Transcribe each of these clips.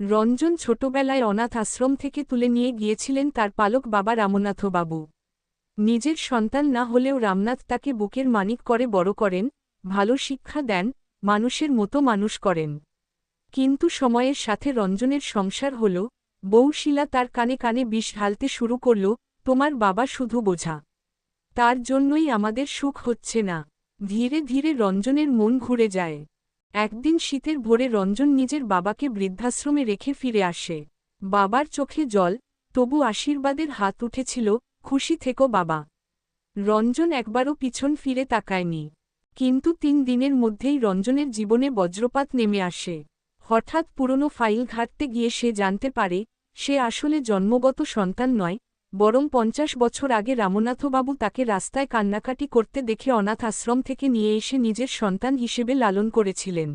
রঞ্জন ছোটবেলায় অনাথ আশ্রম থেকে তুলে নিয়ে গিয়েছিলেন তার পালক বাবা রামনাথবাবু। নিজের সন্তান না হলেও রামনাথ তাকে বুকের মানিক করে বড় করেন, ভালো শিক্ষা দেন, মানুষের মতো মানুষ করেন। কিন্তু সময়ের সাথে রঞ্জনের সংসার হল বউশিলা তার কানে কানে বিষ ঢালতে শুরু করল, তোমার বাবা শুধু বোঝা। তার জন্যই আমাদের সুখ হচ্ছে না। ধীরে ধীরে রঞ্জনের মন ঘুরে যায়। একদিন শীতের ভোরে রঞ্জন নিজের বাবাকে বৃদ্ধাশ্রমে রেখে ফিরে আসে। বাবার চোখে জল, তবু আশীর্বাদের হাত উঠেছিল, খুশি থেকো বাবা। রঞ্জন একবারও পিছন ফিরে তাকায়নি। কিন্তু তিন দিনের মধ্যেই রঞ্জনের জীবনে বজ্রপাত নেমে আসে। হঠাৎ পুরনো ফাইল ঘাটতে গিয়ে সে জানতে পারে, সে আসলে জন্মগত সন্তান নয় বরং পঞ্চাশ বছর আগে রামনাথবাবু তাকে রাস্তায় কান্নাকাটি করতে দেখে অনাথ আশ্রম থেকে নিয়ে এসে নিজের সন্তান হিসেবে লালন করেছিলেন।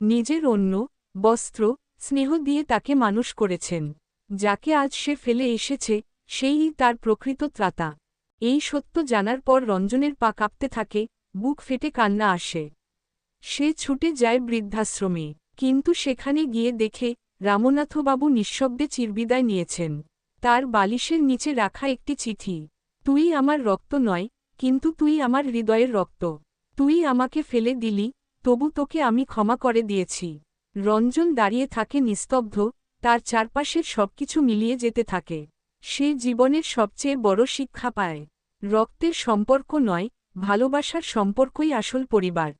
নিজের অন্য বস্ত্র, স্নেহ দিয়ে তাকে মানুষ করেছেন। যাকে আজ সে ফেলে এসেছে, সেই তার প্রকৃত ত্রাতা। এই সত্য জানার পর রঞ্জনের পা কাঁপতে থাকে, বুক ফেটে কান্না আসে। সে ছুটে যায় বৃদ্ধাশ্রমে, কিন্তু সেখানে গিয়ে দেখে রামনাথবাবু নিঃশব্দে চিরবিদায় নিয়েছেন। তার বালিশের নিচে রাখা একটি চিঠি। তুই আমার রক্ত নয়, কিন্তু তুই আমার হৃদয়ের রক্ত। তুই আমাকে ফেলে দিলি, তবু তোকে আমি ক্ষমা করে দিয়েছি। রঞ্জন দাঁড়িয়ে থাকে নিস্তব্ধ, তার চারপাশের সবকিছু মিলিয়ে যেতে থাকে। সে জীবনের সবচেয়ে বড় শিক্ষা পায়। রক্তের সম্পর্ক নয়, ভালোবাসার সম্পর্কই আসল পরিবার।